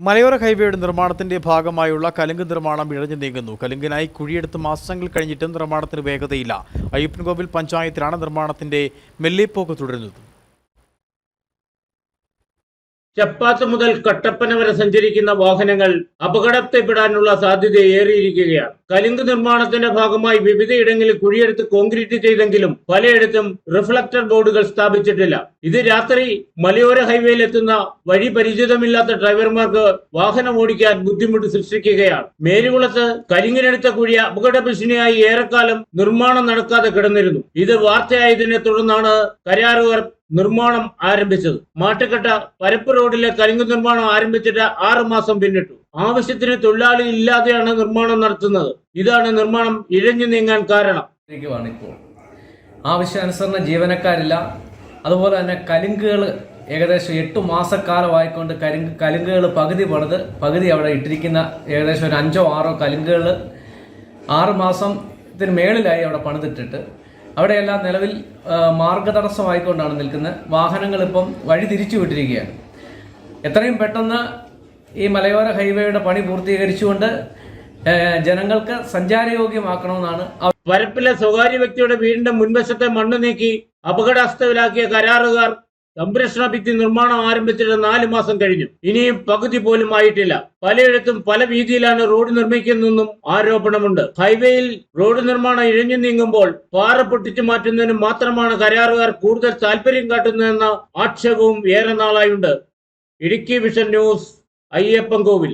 മലയോര ഹൈവേയുടെ നിർമ്മാണത്തിന്റെ ഭാഗമായുള്ള കലുങ്ക് നിർമ്മാണം ഇഴഞ്ഞു നീങ്ങുന്നു. കലുങ്കിനായി കുഴിയെടുത്ത് മാസങ്ങൾ കഴിഞ്ഞിട്ടും നിർമ്മാണത്തിന് വേഗതയില്ല. അയ്യപ്പൻകോവിൽ പഞ്ചായത്തിലാണ് നിർമ്മാണത്തിന്റെ മെല്ലിപ്പോക്ക് തുടരുന്നത്. ചപ്പാത്ത് മുതൽ കട്ടപ്പന വരെ സഞ്ചരിക്കുന്ന വാഹനങ്ങൾ അപകടത്തിൽപ്പെടാനുള്ള സാധ്യത ഏറിയിരിക്കുകയാണ്. കലുങ്ക് നിർമ്മാണത്തിന്റെ ഭാഗമായി വിവിധയിടങ്ങളിൽ കുഴിയെടുത്ത് കോൺക്രീറ്റ് ചെയ്തെങ്കിലും പലയിടത്തും റിഫ്ലക്ടർ ബോർഡുകൾ സ്ഥാപിച്ചിട്ടില്ല. ഇത് രാത്രി മലയോര ഹൈവേയിൽ എത്തുന്ന വഴി പരിചിതമില്ലാത്ത ഡ്രൈവർമാർക്ക് വാഹനം ഓടിക്കാൻ ബുദ്ധിമുട്ട് സൃഷ്ടിക്കുകയാണ്. മേലുകുളത്ത് കലിങ്ങിനെടുത്ത കുഴി അപകട ഭീഷണിയായി ഏറെക്കാലം നിർമ്മാണം നടക്കാതെ കിടന്നിരുന്നു. ഇത് വാർത്തയായതിനെ തുടർന്നാണ് കരാറുകാർ നിർമ്മാണം ആരംഭിച്ചത്. മാട്ടുക്കട്ട പരപ്പ് റോഡിലെ കരിങ്കു നിർമ്മാണം ആരംഭിച്ചിട്ട് ആറു മാസം പിന്നിട്ടു. ആവശ്യത്തിന് തൊഴിലാളി ഇല്ലാതെയാണ് നിർമ്മാണം നടത്തുന്നത്. ഇതാണ് നിർമ്മാണം ഇഴഞ്ഞു നീങ്ങാൻ കാരണം. ഇപ്പോൾ. ആവശ്യാനുസരണം ജീവനക്കാരില്ല. അതുപോലെ തന്നെ കലിങ്കുകൾ ഏകദേശം എട്ട് മാസക്കാലമായിക്കൊണ്ട് കരിങ്ക് കലുങ്കുകൾ പകുതി പണിത് പകുതി അവിടെ ഇട്ടിരിക്കുന്ന ഏകദേശം ഒരു അഞ്ചോ ആറോ കലുങ്കുകൾ ആറ് മാസത്തിന് മേളിലായി അവിടെ പണിതിട്ടിട്ട് അവിടെയെല്ലാം നിലവിൽ മാർഗതടസ്സമായിക്കൊണ്ടാണ് നിൽക്കുന്നത്. വാഹനങ്ങൾ ഇപ്പം വഴി തിരിച്ചു വിട്ടിരിക്കുകയാണ്. എത്രയും പെട്ടെന്ന് ഈ മലയോര ഹൈവേയുടെ പണി പൂർത്തീകരിച്ചുകൊണ്ട് ജനങ്ങൾക്ക് സഞ്ചാരയോഗ്യമാക്കണമെന്നാണ് വരപ്പിലെ സ്വകാര്യ വ്യക്തിയുടെ വീടിന്റെ മുൻവശത്തെ മണ്ണ് നീക്കി അപകടാവസ്ഥയിലാക്കിയ കരാറുകാർ സംരക്ഷണ ഭിത്തി നിർമ്മാണം ആരംഭിച്ചിട്ട് നാലു മാസം കഴിഞ്ഞു. ഇനിയും പകുതി പോലും ആയിട്ടില്ല. പലയിടത്തും പല വീതിയിലാണ് റോഡ് നിർമ്മിക്കുന്നതെന്നും ആരോപണമുണ്ട്. ഹൈവേയിൽ റോഡ് നിർമ്മാണം ഇഴഞ്ഞു നീങ്ങുമ്പോൾ പാറ പൊട്ടിച്ചു മാറ്റുന്നതിന് മാത്രമാണ് കരാറുകാർ കൂടുതൽ താല്പര്യം കാട്ടുന്നതെന്ന ആക്ഷേപവും ഏറെ നാളായുണ്ട്. Idukki vision news Ayyappan Kovil